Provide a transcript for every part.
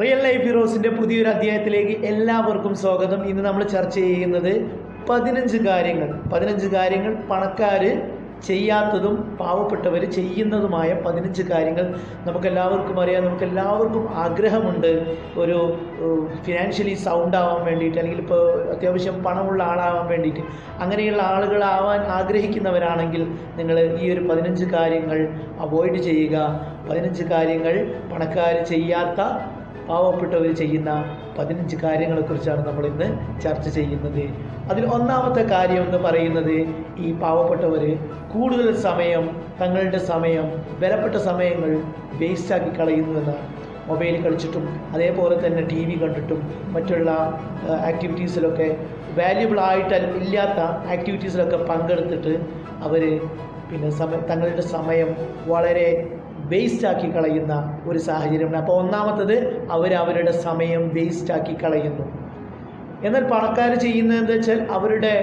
Real life ഹീറോസിന്റെ പുതിയൊരു അധ്യായത്തിലേക്ക് എല്ലാവർക്കും സ്വാഗതം. ഇന്ന് നമ്മൾ ചർച്ച ചെയ്യുന്നത് പതിനഞ്ച് കാര്യങ്ങൾ. പതിനഞ്ച് കാര്യങ്ങൾ പണക്കാര് ചെയ്യാത്തതും പാവപ്പെട്ടവർ ചെയ്യുന്നതുമായ പതിനഞ്ച് കാര്യങ്ങൾ നമുക്കെല്ലാവർക്കും അറിയാം. നമുക്കെല്ലാവർക്കും ആഗ്രഹമുണ്ട് ഒരു ഫിനാൻഷ്യലി സൗണ്ട് ആവാൻ വേണ്ടിയിട്ട് അല്ലെങ്കിൽ ഇപ്പോൾ അത്യാവശ്യം പണമുള്ള ആളാവാൻ വേണ്ടിയിട്ട്. അങ്ങനെയുള്ള ആളുകളാവാൻ ആഗ്രഹിക്കുന്നവരാണെങ്കിൽ നിങ്ങൾ ഈ ഒരു പതിനഞ്ച് കാര്യങ്ങൾ അവോയ്ഡ് ചെയ്യുക. പതിനഞ്ച് കാര്യങ്ങൾ പണക്കാർ ചെയ്യാത്ത പാവപ്പെട്ടവർ ചെയ്യുന്ന പതിനഞ്ച് കാര്യങ്ങളെക്കുറിച്ചാണ് നമ്മൾ ഇന്ന് ചർച്ച ചെയ്യുന്നത്. അതിൽ ഒന്നാമത്തെ കാര്യം എന്ന് പറയുന്നത് ഈ പാവപ്പെട്ടവർ കൂടുതൽ സമയം തങ്ങളുടെ സമയം വിലപ്പെട്ട സമയങ്ങൾ വേസ്റ്റാക്കി കളയുന്നു എന്നാണ് മൊബൈൽ കളിച്ചിട്ടും അതേപോലെ തന്നെ ടി വി കണ്ടിട്ടും മറ്റുള്ള ആക്ടിവിറ്റീസിലൊക്കെ വാല്യുബിൾ ആയിട്ട് ഇല്ലാത്ത ആക്ടിവിറ്റീസിലൊക്കെ പങ്കെടുത്തിട്ട് അവർ പിന്നെ സമയം തങ്ങളുടെ സമയം വളരെ വേസ്റ്റാക്കി കളയുന്ന ഒരു സാഹചര്യമാണ്. അപ്പോൾ ഒന്നാമത്തത് അവരവരുടെ സമയം വേസ്റ്റാക്കി കളയുന്നു. എന്നാൽ പണക്കാർ ചെയ്യുന്നതെന്ന് വെച്ചാൽ അവരുടെ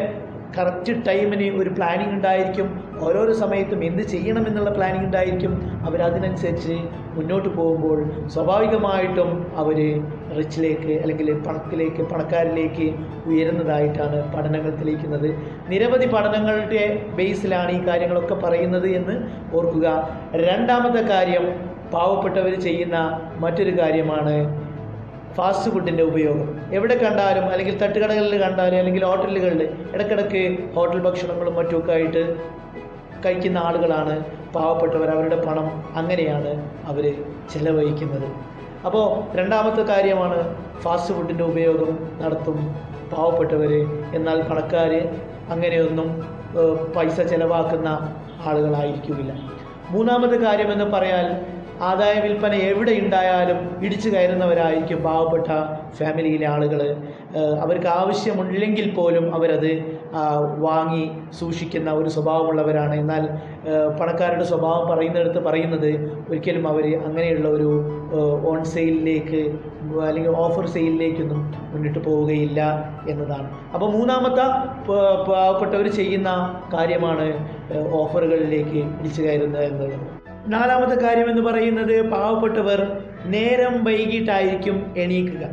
കറക്റ്റ് ടൈമിന് ഒരു പ്ലാനിങ് ഉണ്ടായിരിക്കും. ഓരോരോ സമയത്തും എന്ത് ചെയ്യണമെന്നുള്ള പ്ലാനിങ് ഉണ്ടായിരിക്കും. അവരതിനനുസരിച്ച് മുന്നോട്ട് പോകുമ്പോൾ സ്വാഭാവികമായിട്ടും അവർ റിച്ചിലേക്ക് അല്ലെങ്കിൽ പണത്തിലേക്ക് പണക്കാരിലേക്ക് ഉയരുന്നതായിട്ടാണ് പഠനങ്ങൾ തെളിയിക്കുന്നത്. നിരവധി പഠനങ്ങളുടെ ബേസിലാണ് ഈ കാര്യങ്ങളൊക്കെ പറയുന്നത് എന്ന് ഓർക്കുക. രണ്ടാമത്തെ കാര്യം പാവപ്പെട്ടവർ ചെയ്യുന്ന മറ്റൊരു കാര്യമാണ് ഫാസ്റ്റ് ഫുഡിന്റെ ഉപയോഗം. എവിടെ കണ്ടാലും അല്ലെങ്കിൽ തട്ടുകടകളിൽ കണ്ടാലും അല്ലെങ്കിൽ ഹോട്ടലുകളിൽ ഇടക്കിടക്ക് ഹോട്ടൽ ഭക്ഷണങ്ങളും മറ്റുമൊക്കെ ആയിട്ട് കഴിക്കുന്ന ആളുകളാണ് പാവപ്പെട്ടവർ. അവരുടെ പണം അങ്ങനെയാണ് അവർ ചിലവഴിക്കുന്നത്. അപ്പോൾ രണ്ടാമത്തെ കാര്യമാണ് ഫാസ്റ്റ് ഫുഡിന്റെ ഉപയോഗം നടത്തും പാവപ്പെട്ടവർ എന്നാൽ പണക്കാർ അങ്ങനെയൊന്നും പൈസ ചിലവാക്കുന്ന ആളുകളായിരിക്കില്ല. മൂന്നാമത്തെ കാര്യമെന്ന് പറയാൻ ആദായ വിൽപ്പന എവിടെ ഉണ്ടായാലും ഇടിച്ചു കയറുന്നവരായിരിക്കും പാവപ്പെട്ട ഫാമിലിയിലെ ആളുകൾ അവർക്ക് ആവശ്യമുണ്ടെങ്കിൽ പോലും അവരത് വാങ്ങി സൂക്ഷിക്കുന്ന ഒരു സ്വഭാവമുള്ളവരാണ്. എന്നാൽ പണക്കാരുടെ സ്വഭാവം പറയുന്നിടത്ത് പറയുന്നത് ഒരിക്കലും അവർ അങ്ങനെയുള്ള ഒരു ഓൺ സെയിലിലേക്ക് അല്ലെങ്കിൽ ഓഫർ സെയിലിലേക്കൊന്നും മുന്നിട്ട് പോവുകയില്ല എന്നതാണ്. അപ്പോൾ മൂന്നാമത്തെ പാവപ്പെട്ടവർ ചെയ്യുന്ന കാര്യമാണ് ഓഫറുകളിലേക്ക് ഇടിച്ചു കയറുന്നത് എന്നുള്ളത്. നാലാമത്തെ കാര്യം എന്ന് പറയുന്നത് പാവപ്പെട്ടവർ നേരം വൈകിട്ടായിരിക്കും എണീക്കുക.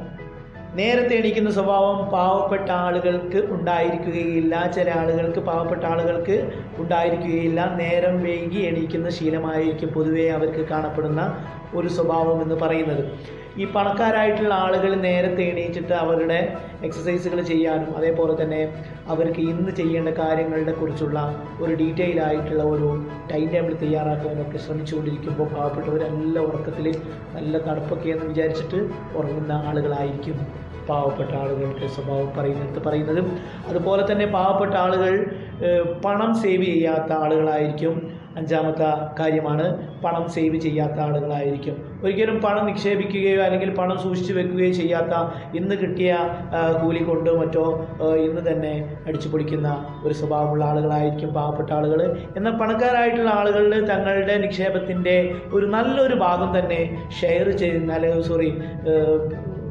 നേരത്തെ എണീക്കുന്ന സ്വഭാവം പാവപ്പെട്ട ആളുകൾക്ക് ഉണ്ടായിരിക്കുകയില്ല. ചില ആളുകൾക്ക് പാവപ്പെട്ട ആളുകൾക്ക് ഉണ്ടായിരിക്കുകയില്ല. നേരം വൈകി എണീക്കുന്ന ശീലമായിരിക്കും പൊതുവേ അവർക്ക് കാണപ്പെടുന്ന ഒരു സ്വഭാവം എന്ന് പറയുന്നത്. ഈ പണക്കാരായിട്ടുള്ള ആളുകൾ നേരത്തെ എണീച്ചിട്ട് അവരുടെ എക്സസൈസുകൾ ചെയ്യാനും അതേപോലെ തന്നെ അവർക്ക് ഇന്ന് ചെയ്യേണ്ട കാര്യങ്ങളുടെ കുറിച്ചുള്ള ഒരു ഡീറ്റെയിൽ ആയിട്ടുള്ള ഒരു ടൈം ടേബിൾ തയ്യാറാക്കാനൊക്കെ ശ്രമിച്ചുകൊണ്ടിരിക്കുമ്പോൾ പാവപ്പെട്ടവർ നല്ല ഉറക്കത്തിൽ നല്ല തണുപ്പൊക്കെ എന്ന് വിചാരിച്ചിട്ട് ഉറങ്ങുന്ന ആളുകളായിരിക്കും പാവപ്പെട്ട ആളുകളുടെ സ്വഭാവം പറയുന്നത് പറയുന്നതും. അതുപോലെ തന്നെ പാവപ്പെട്ട ആളുകൾ പണം സേവ് ചെയ്യാത്ത ആളുകളായിരിക്കും അഞ്ചാമത്തെ കാര്യമാണ്. പണം സേവ് ചെയ്യാത്ത ആളുകളായിരിക്കും. ഒരിക്കലും പണം നിക്ഷേപിക്കുകയോ അല്ലെങ്കിൽ പണം സൂക്ഷിച്ചു വെക്കുകയോ ചെയ്യാത്ത ഇന്ന് കിട്ടിയ കൂലി കൊണ്ട് മറ്റോ ഇന്ന് തന്നെ അടിച്ചു പൊളിക്കുന്ന ഒരു സ്വഭാവമുള്ള ആളുകളായിരിക്കും പാവപ്പെട്ട ആളുകൾ എന്നാൽ പണക്കാരായിട്ടുള്ള ആളുകളിൽ തങ്ങളുടെ നിക്ഷേപത്തിന്റെ ഒരു നല്ലൊരു ഭാഗം തന്നെ ഷെയർ ചെയ്യുന്ന അല്ലെങ്കിൽ സോറി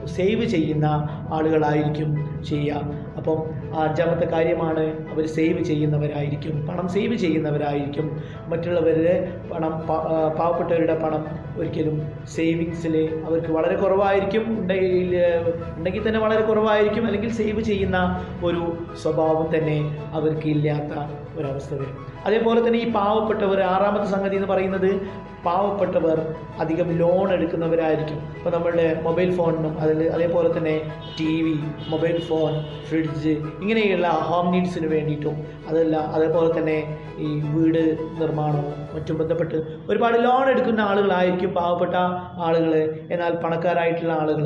സേവ് ചെയ്യുന്ന ആളുകളായിരിക്കും ചെയ്യുക. അപ്പം അഞ്ചാമത്തെ കാര്യമാണ് അവർ സേവ് ചെയ്യുന്നവരായിരിക്കും. പണം സേവ് ചെയ്യുന്നവരായിരിക്കും. മറ്റുള്ളവരുടെ പണം പാവപ്പെട്ടവരുടെ പണം ഒരിക്കലും സേവിങ്സിൽ അവർക്ക് വളരെ കുറവായിരിക്കും. ഉണ്ടെങ്കിൽ ഉണ്ടെങ്കിൽ തന്നെ വളരെ കുറവായിരിക്കും. അല്ലെങ്കിൽ സേവ് ചെയ്യുന്ന ഒരു സ്വഭാവം തന്നെ അവർക്ക് ഇല്ലാത്ത ഒരവസ്ഥ വരും. അതേപോലെ തന്നെ ഈ പാവപ്പെട്ടവർ ആറാമത്തെ സംഗതി എന്ന് പറയുന്നത് പാവപ്പെട്ടവർ അധികം ലോൺ എടുക്കുന്നവരായിരിക്കും. ഇപ്പോൾ നമ്മളുടെ മൊബൈൽ ഫോണിനും അതിൽ അതേപോലെ തന്നെ T V mobile phone fridge ഇങ്ങനെയുള്ള ഹോം നീഡ്സിന് വേണ്ടിയിട്ടും അതല്ല അതേപോലെ തന്നെ ഈ വീട് നിർമ്മാണവും മറ്റും ബന്ധപ്പെട്ട് ഒരുപാട് ലോൺ എടുക്കുന്ന ആളുകളായിരിക്കും പാവപ്പെട്ട ആളുകൾ എന്നാൽ പണക്കാരായിട്ടുള്ള ആളുകൾ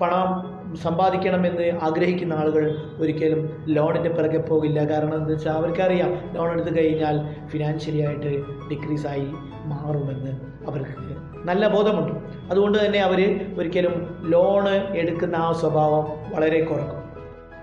പണം സമ്പാദിക്കണമെന്ന് ആഗ്രഹിക്കുന്ന ആളുകൾ ഒരിക്കലും ലോണിന്റെ പിറകെ പോകില്ല. കാരണം എന്താ വെച്ചാൽ അവർക്കറിയാം ലോൺ എടുത്തു കഴിഞ്ഞാൽ ഫിനാൻഷ്യലി ആയിട്ട് ഡിക്രീസ് ആയി മാറുമെന്ന് അവർക്ക് നല്ല ബോധമുണ്ട്. അതുകൊണ്ട് തന്നെ അവർ ഒരിക്കലും ലോണ് എടുക്കുന്ന ആ സ്വഭാവം വളരെ കുറക്കും.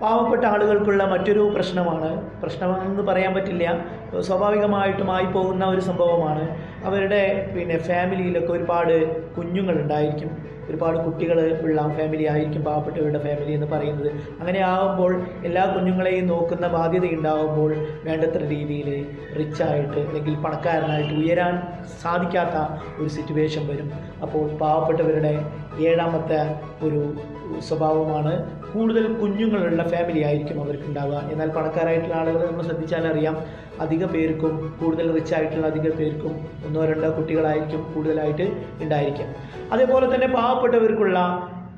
പാവപ്പെട്ട ആളുകൾക്കുള്ള മറ്റൊരു പ്രശ്നമാണ്. പ്രശ്നമെന്ന് പറയാൻ പറ്റില്ല. സ്വാഭാവികമായിട്ടും ആയി പോകുന്ന ഒരു സംഭവമാണ്. അവരുടെ പിന്നെ ഫാമിലിയിലൊക്കെ ഒരുപാട് കുഞ്ഞുങ്ങളുണ്ടായിരിക്കും. ഒരുപാട് കുട്ടികൾ ഉള്ള ഫാമിലി ആയിരിക്കും പാവപ്പെട്ടവരുടെ ഫാമിലി എന്ന് പറയുന്നത്. അങ്ങനെ ആകുമ്പോൾ എല്ലാ കുഞ്ഞുങ്ങളെയും നോക്കുന്ന ബാധ്യത ഉണ്ടാകുമ്പോൾ വേണ്ടത്ര രീതിയിൽ റിച്ചായിട്ട് അല്ലെങ്കിൽ പണക്കാരനായിട്ട് ഉയരാൻ സാധിക്കാത്ത ഒരു സിറ്റുവേഷൻ വരും. അപ്പോൾ പാവപ്പെട്ടവരുടെ ഏഴാമത്തെ ഒരു സ്വഭാവമാണ്. കൂടുതൽ കുഞ്ഞുങ്ങളുള്ള ഫാമിലി ആയിരിക്കും അവർക്ക് ഉണ്ടാവുക എന്നാൽ പണക്കാരായിട്ടുള്ള ആളുകൾ നമ്മൾ ശ്രദ്ധിച്ചാൽ അറിയാം അധിക പേർക്കും കൂടുതൽ റിച്ച് ആയിട്ടുള്ള അധിക പേർക്കും ഒന്നോ രണ്ടോ കുട്ടികളായിരിക്കും കൂടുതലായിട്ട് ഉണ്ടായിരിക്കാം അതേപോലെ തന്നെ പാവപ്പെട്ടവർക്കുള്ള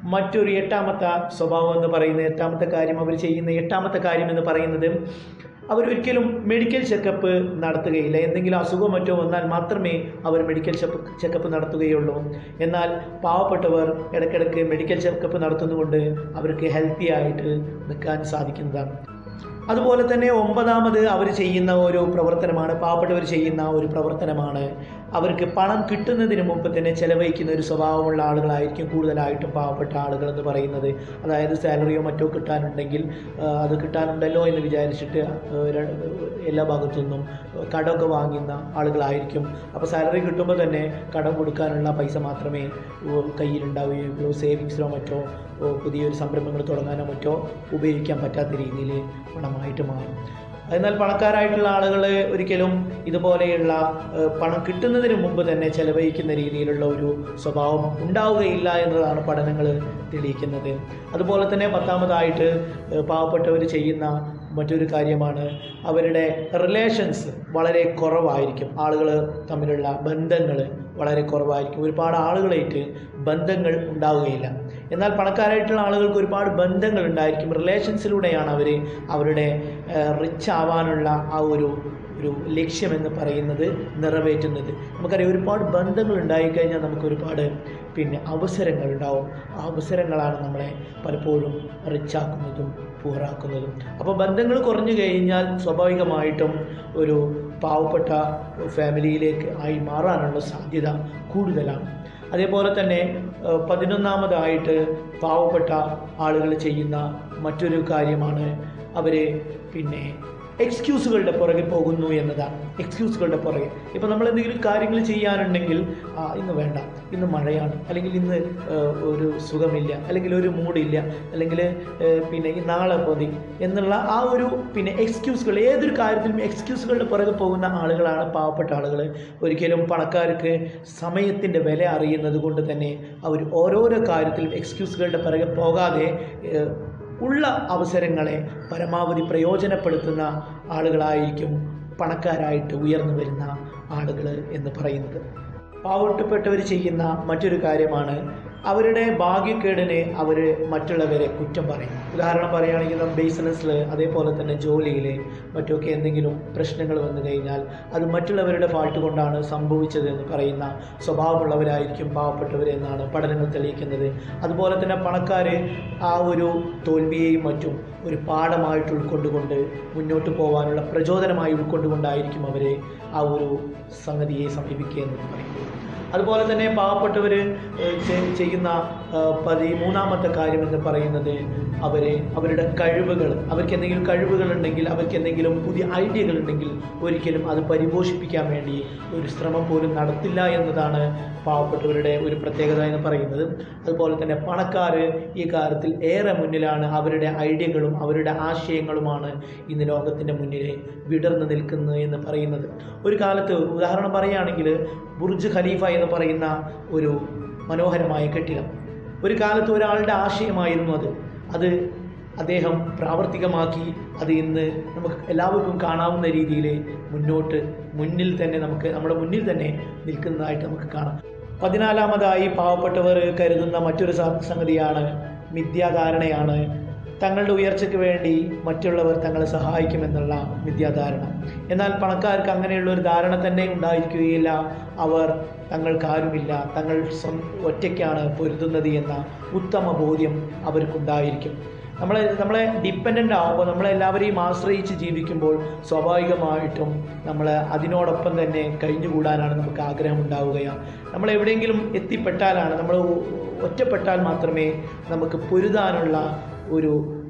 മറ്റൊരു എട്ടാമത്തെ സ്വഭാവം എന്ന് പറയുന്നത് എട്ടാമത്തെ കാര്യം അവർ ചെയ്യുന്ന എട്ടാമത്തെ കാര്യം എന്ന് പറയുന്നത് അവരൊരിക്കലും മെഡിക്കൽ ചെക്കപ്പ് നടത്തുകയില്ല. എന്തെങ്കിലും അസുഖം മറ്റോ വന്നാൽ മാത്രമേ അവർ മെഡിക്കൽ ചെക്കപ്പ് നടത്തുകയുള്ളൂ. എന്നാൽ പാവപ്പെട്ടവർ ഇടയ്ക്കിടയ്ക്ക് മെഡിക്കൽ ചെക്കപ്പ് നടത്തുന്നതുകൊണ്ട് അവർക്ക് ഹെൽത്തി ആയിട്ട് നിൽക്കാൻ സാധിക്കുന്നതാണ്. അതുപോലെ തന്നെ ഒമ്പതാമത് അവർ ചെയ്യുന്ന ഒരു പ്രവർത്തനമാണ് പാവപ്പെട്ടവർ ചെയ്യുന്ന ഒരു പ്രവർത്തനമാണ്. അവർക്ക് പണം കിട്ടുന്നതിന് മുമ്പ് തന്നെ ചെലവഴിക്കുന്ന ഒരു സ്വഭാവമുള്ള ആളുകളായിരിക്കും കൂടുതലായിട്ടും പാവപ്പെട്ട ആളുകൾ എന്ന് പറയുന്നത്. അതായത് സാലറിയോ മറ്റോ കിട്ടാനുണ്ടെങ്കിൽ അത് കിട്ടാനുണ്ടല്ലോ എന്ന് വിചാരിച്ചിട്ട് എല്ലാ ഭാഗത്തു നിന്നും കടമൊക്കെ വാങ്ങുന്ന ആളുകളായിരിക്കും. അപ്പോൾ സാലറി കിട്ടുമ്പോൾ തന്നെ കടം കൊടുക്കാനുള്ള പൈസ മാത്രമേ കയ്യിലുണ്ടാവുകയുള്ളൂ. സേവിങ്സിലോ മറ്റോ പുതിയൊരു സംരംഭങ്ങൾ തുടങ്ങാനോ മറ്റോ ഉപയോഗിക്കാൻ പറ്റാത്ത രീതിയിൽ പണമായിട്ട് മാറും. എന്നാൽ പണക്കാരായിട്ടുള്ള ആളുകൾ ഒരിക്കലും ഇതുപോലെയുള്ള പണം കിട്ടുന്നതിന് മുമ്പ് തന്നെ ചെലവഴിക്കുന്ന രീതിയിലുള്ള ഒരു സ്വഭാവം ഉണ്ടാവുകയില്ല എന്നതാണ് പഠനങ്ങൾ തെളിയിക്കുന്നത്. അതുപോലെ തന്നെ പത്താമതായിട്ട് പാവപ്പെട്ടവർ ചെയ്യുന്ന മറ്റൊരു കാര്യമാണ് അവരുടെ റിലേഷൻസ് വളരെ കുറവായിരിക്കും. ആളുകൾ തമ്മിലുള്ള ബന്ധങ്ങൾ വളരെ കുറവായിരിക്കും. ഒരുപാട് ആളുകളായിട്ട് ബന്ധങ്ങൾ ഉണ്ടാവുകയില്ല. എന്നാൽ പണക്കാരായിട്ടുള്ള ആളുകൾക്ക് ഒരുപാട് ബന്ധങ്ങൾ ഉണ്ടായിരിക്കും. റിലേഷൻസിലൂടെയാണ് അവർ അവരുടെ റിച്ച് ആവാനുള്ള ആ ഒരു ഒരു ലക്ഷ്യമെന്ന് പറയുന്നത് നിറവേറ്റുന്നത്. നമുക്കറിയാം ഒരുപാട് ബന്ധങ്ങൾ ഉണ്ടായിക്കഴിഞ്ഞാൽ നമുക്ക് ഒരുപാട് പിന്നെ അവസരങ്ങൾ ഉണ്ടാവും ആ അവസരങ്ങളാണ് നമ്മളെ പലപ്പോഴും റിച്ചാക്കുന്നതും പൂറാക്കുന്നതും അപ്പോൾ ബന്ധങ്ങൾ കുറഞ്ഞു കഴിഞ്ഞാൽ സ്വാഭാവികമായിട്ടും ഒരു പാവപ്പെട്ട ഫാമിലിയിലേക്ക് ആയി മാറാനുള്ള സാധ്യത കൂടുതലാണ്. അതേപോലെ തന്നെ പതിനൊന്നാമതായിട്ട് പാവപ്പെട്ട ആളുകൾ ചെയ്യുന്ന മറ്റൊരു കാര്യമാണ് അവർ പിന്നെ എക്സ്ക്യൂസുകളുടെ പുറകെ പോകുന്നു എന്നതാണ്. എക്സ്ക്യൂസുകളുടെ പുറകെ. ഇപ്പോൾ നമ്മൾ എന്തെങ്കിലും കാര്യങ്ങൾ ചെയ്യാനുണ്ടെങ്കിൽ ഇന്ന് വേണ്ട. ഇന്ന് മഴയാണ്. അല്ലെങ്കിൽ ഇന്ന് ഒരു സുഖമില്ല. അല്ലെങ്കിൽ ഒരു മൂഡില്ല അല്ലെങ്കിൽ പിന്നെ ഈ നാളെ മതി എന്നുള്ള ആ ഒരു പിന്നെ എക്സ്ക്യൂസുകൾ ഏതൊരു കാര്യത്തിലും എക്സ്ക്യൂസുകളുടെ പുറകെ പോകുന്ന ആളുകളാണ് പാവപ്പെട്ട ആളുകൾ ഒരിക്കലും പണക്കാർക്ക് സമയത്തിന്റെ വില അറിയുന്നത് കൊണ്ട് തന്നെ അവർ ഓരോരോ കാര്യത്തിലും എക്സ്ക്യൂസുകളുടെ പുറകെ പോകാതെ ഉള്ള അവസരങ്ങളെ പരമാവധി പ്രയോജനപ്പെടുത്തുന്ന ആളുകളായിരിക്കും പണക്കാരായിട്ട് ഉയർന്നു വരുന്ന ആളുകൾ എന്ന് പറയുന്നത്. പാവപ്പെട്ടവർ ചെയ്യുന്ന മറ്റൊരു കാര്യമാണ് അവരുടെ ഭാഗ്യക്കേടിനെ അവർ മറ്റുള്ളവരെ കുറ്റം പറയും. ഉദാഹരണം പറയുകയാണെങ്കിൽ ബിസിനസ്സിൽ അതേപോലെ തന്നെ ജോലിയിൽ മറ്റൊക്കെ എന്തെങ്കിലും പ്രശ്നങ്ങൾ വന്നു കഴിഞ്ഞാൽ അത് മറ്റുള്ളവരുടെ ഫാൾട്ട് കൊണ്ടാണ് സംഭവിച്ചത് എന്ന് പറയുന്ന സ്വഭാവമുള്ളവരായിരിക്കും പാവപ്പെട്ടവരെന്നാണ് പഠനങ്ങൾ തെളിയിക്കുന്നത്. അതുപോലെ തന്നെ പണക്കാർ ആ ഒരു തോൽവിയെയും മറ്റും ഒരു പാഠമായിട്ട് ഉൾക്കൊണ്ടുകൊണ്ട് മുന്നോട്ട് പോകാനുള്ള പ്രചോദനമായി ഉൾക്കൊണ്ടുകൊണ്ടായിരിക്കും അവരെ ആ ഒരു സംഗതിയെ സമീപിക്കുക എന്ന് പറയുന്നത് അതുപോലെ തന്നെ പാവപ്പെട്ടവർ ചെയ്യുന്ന പതി മൂന്നാമത്തെ കാര്യം എന്ന് പറയുന്നത് അവരെ അവരുടെ കഴിവുകൾ അവർക്ക് എന്തെങ്കിലും കഴിവുകൾ ഉണ്ടെങ്കിൽ അവർക്ക് എന്തെങ്കിലും പുതിയ ഐഡിയകൾ ഉണ്ടെങ്കിൽ ഒരിക്കലും അത് പരിപോഷിപ്പിക്കാൻ വേണ്ടി ഒരു ശ്രമം പോലും നടത്തില്ല എന്നതാണ് പാവപ്പെട്ടവരുടെ ഒരു പ്രത്യേകത എന്ന് പറയുന്നത്. അതുപോലെ തന്നെ പണക്കാർ ഈ കാര്യത്തിൽ ഏറെ മുന്നിലാണ് അവരുടെ ഐഡിയകളും അവരുടെ ആശയങ്ങളുമാണ് ഇന്ന് ലോകത്തിന്റെ മുന്നിൽ വിടർന്നു നിൽക്കുന്നു എന്ന് പറയുന്നത്. ഒരു കാലത്ത് ഉദാഹരണം പറയുകയാണെങ്കിൽ ബുർജ് ഖലീഫ എന്ന് പറയുന്ന ഒരു മനോഹരമായ കെട്ടിടം. ഒരു കാലത്ത് ഒരാളുടെ ആശയമായിരുന്നു അത്. അത് അദ്ദേഹം പ്രാവർത്തികമാക്കി അത് ഇന്ന് നമുക്ക് എല്ലാവർക്കും കാണാവുന്ന രീതിയിൽ മുന്നോട്ട് മുന്നിൽ തന്നെ നമുക്ക് നമ്മുടെ മുന്നിൽ തന്നെ നിൽക്കുന്നതായിട്ട് നമുക്ക് കാണാം. പതിനാലാമതായി പാവപ്പെട്ടവർ കരുതുന്ന മറ്റൊരു സംഗതിയാണ് മിഥ്യാധാരണയാണ്. തങ്ങളുടെ ഉയർച്ചയ്ക്ക് വേണ്ടി മറ്റുള്ളവർ തങ്ങളെ സഹായിക്കുമെന്നുള്ള വിദ്യാധാരണ. എന്നാൽ പണക്കാർക്ക് അങ്ങനെയുള്ള ഒരു ധാരണ തന്നെ ഉണ്ടായിരിക്കുകയില്ല. അവർ തങ്ങൾക്കാരുമില്ല. തങ്ങൾ ഒറ്റയ്ക്കാണ് പൊരുതുന്നത് എന്ന ഉത്തമ ബോധ്യം അവർക്കുണ്ടായിരിക്കും. നമ്മളെ നമ്മളെ ഡിപ്പെൻഡന്റ് ആകുമ്പോൾ നമ്മളെല്ലാവരെയും ആശ്രയിച്ച് ജീവിക്കുമ്പോൾ സ്വാഭാവികമായിട്ടും നമ്മൾ അതിനോടൊപ്പം തന്നെ കഴിഞ്ഞുകൂടാനാണ് നമുക്ക് ആഗ്രഹം ഉണ്ടാവുകയാണ്. നമ്മൾ എവിടെയെങ്കിലും എത്തിപ്പെട്ടാലാണ് നമ്മൾ ഒറ്റപ്പെട്ടാൽ മാത്രമേ നമുക്ക് പൊരുതാനുള്ള ഒരു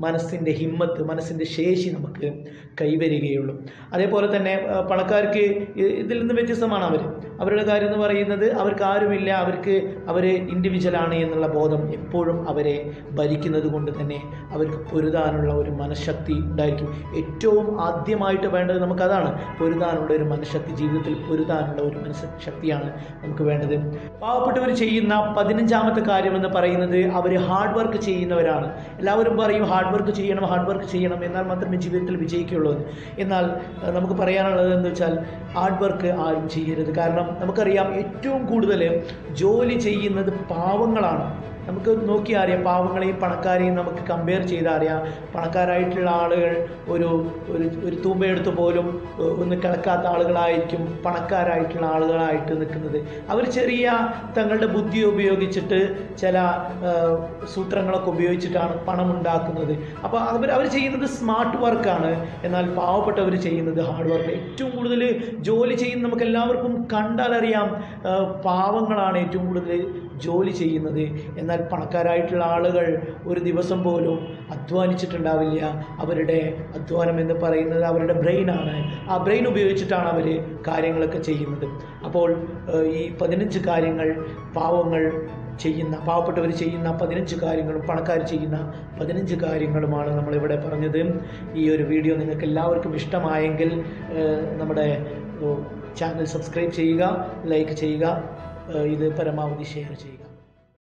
മനസ്സിന്റെ ഹിമ്മത്ത് മനസ്സിന്റെ ശേഷി നമുക്ക് കൈവരികയുള്ളൂ. അതേപോലെ തന്നെ പണക്കാർക്ക് ഇതിൽ നിന്ന് വ്യത്യസ്തമാണ് അവർ അവരുടെ കാര്യം എന്ന് പറയുന്നത് അവർക്ക് ആരുമില്ല അവർക്ക് അവർ ഇൻഡിവിജ്വലാണ് എന്നുള്ള ബോധം എപ്പോഴും അവരെ ഭരിക്കുന്നത് കൊണ്ട് തന്നെ അവർക്ക് പൊരുതാനുള്ള ഒരു മനഃശക്തി ഉണ്ടായിരിക്കും. ഏറ്റവും ആദ്യമായിട്ട് വേണ്ടത് നമുക്കതാണ് പൊരുതാനുള്ള ഒരു മനഃശക്തി ജീവിതത്തിൽ പൊരുതാനുള്ള ഒരു മനഃശക്തിയാണ് നമുക്ക് വേണ്ടത്. പാവപ്പെട്ടവർ ചെയ്യുന്ന പതിനഞ്ചാമത്തെ കാര്യം എന്ന് പറയുന്നത് അവർ ഹാർഡ് വർക്ക് ചെയ്യുന്നവരാണ്. എല്ലാവരും പറയും ഹാർഡ് വർക്ക് ചെയ്യണം ഹാർഡ് വർക്ക് ചെയ്യണം. എന്നാൽ മാത്രമേ ജീവിതത്തിൽ വിജയിക്കുള്ളൂ എന്നാൽ നമുക്ക് പറയാനുള്ളത് എന്ന് വെച്ചാൽ ഹാർഡ് വർക്ക് ആരും ചെയ്യരുത്. കാരണം നമുക്കറിയാം ഏറ്റവും കൂടുതൽ ജോലി ചെയ്യുന്നത് പാവങ്ങളാണ്. നമുക്ക് നോക്കി അറിയാം പാവങ്ങളെയും പണക്കാരെയും നമുക്ക് കമ്പയർ ചെയ്ത് അറിയാം പണക്കാരായിട്ടുള്ള ആളുകൾ ഒരു ഒരു ഒരു തൂമ്പയെടുത്ത് പോലും ഒന്ന് കിടക്കാത്ത ആളുകളായിരിക്കും പണക്കാരായിട്ടുള്ള ആളുകളായിട്ട് നിൽക്കുന്നത്. അവർ ചെറിയ തങ്ങളുടെ ബുദ്ധി ഉപയോഗിച്ചിട്ട് ചില സൂത്രങ്ങളൊക്കെ ഉപയോഗിച്ചിട്ടാണ് പണം ഉണ്ടാക്കുന്നത് അപ്പോൾ അവർ അവർ ചെയ്യുന്നത് സ്മാർട്ട് വർക്കാണ്. എന്നാൽ പാവപ്പെട്ടവർ ചെയ്യുന്നത് ഹാർഡ് വർക്ക്. ഏറ്റവും കൂടുതൽ ജോലി ചെയ്യുന്ന നമുക്ക് എല്ലാവർക്കും കണ്ടാലറിയാം പാവങ്ങളാണ് ഏറ്റവും കൂടുതൽ ജോലി ചെയ്യുന്നത്. എന്നാൽ പണക്കാരായിട്ടുള്ള ആളുകൾ ഒരു ദിവസം പോലും അധ്വാനിച്ചിട്ടുണ്ടാവില്ല. അവരുടെ അധ്വാനം എന്ന് പറയുന്നത് അവരുടെ ബ്രെയിനാണ് ആ ബ്രെയിൻ ഉപയോഗിച്ചിട്ടാണ് അവർ കാര്യങ്ങളൊക്കെ ചെയ്യുന്നത്. അപ്പോൾ ഈ പതിനഞ്ച് കാര്യങ്ങൾ പാവങ്ങൾ ചെയ്യുന്ന പാവപ്പെട്ടവർ ചെയ്യുന്ന പതിനഞ്ച് കാര്യങ്ങളും പണക്കാർ ചെയ്യുന്ന പതിനഞ്ച് കാര്യങ്ങളുമാണ് നമ്മളിവിടെ പറഞ്ഞത്. ഈ ഒരു വീഡിയോ നിങ്ങൾക്ക് എല്ലാവർക്കും ഇഷ്ടമായെങ്കിൽ നമ്മുടെ ചാനൽ സബ്സ്ക്രൈബ് ചെയ്യുക ലൈക്ക് ചെയ്യുക. ഇത് പരമാവധി ഷെയർ ചെയ്യുക.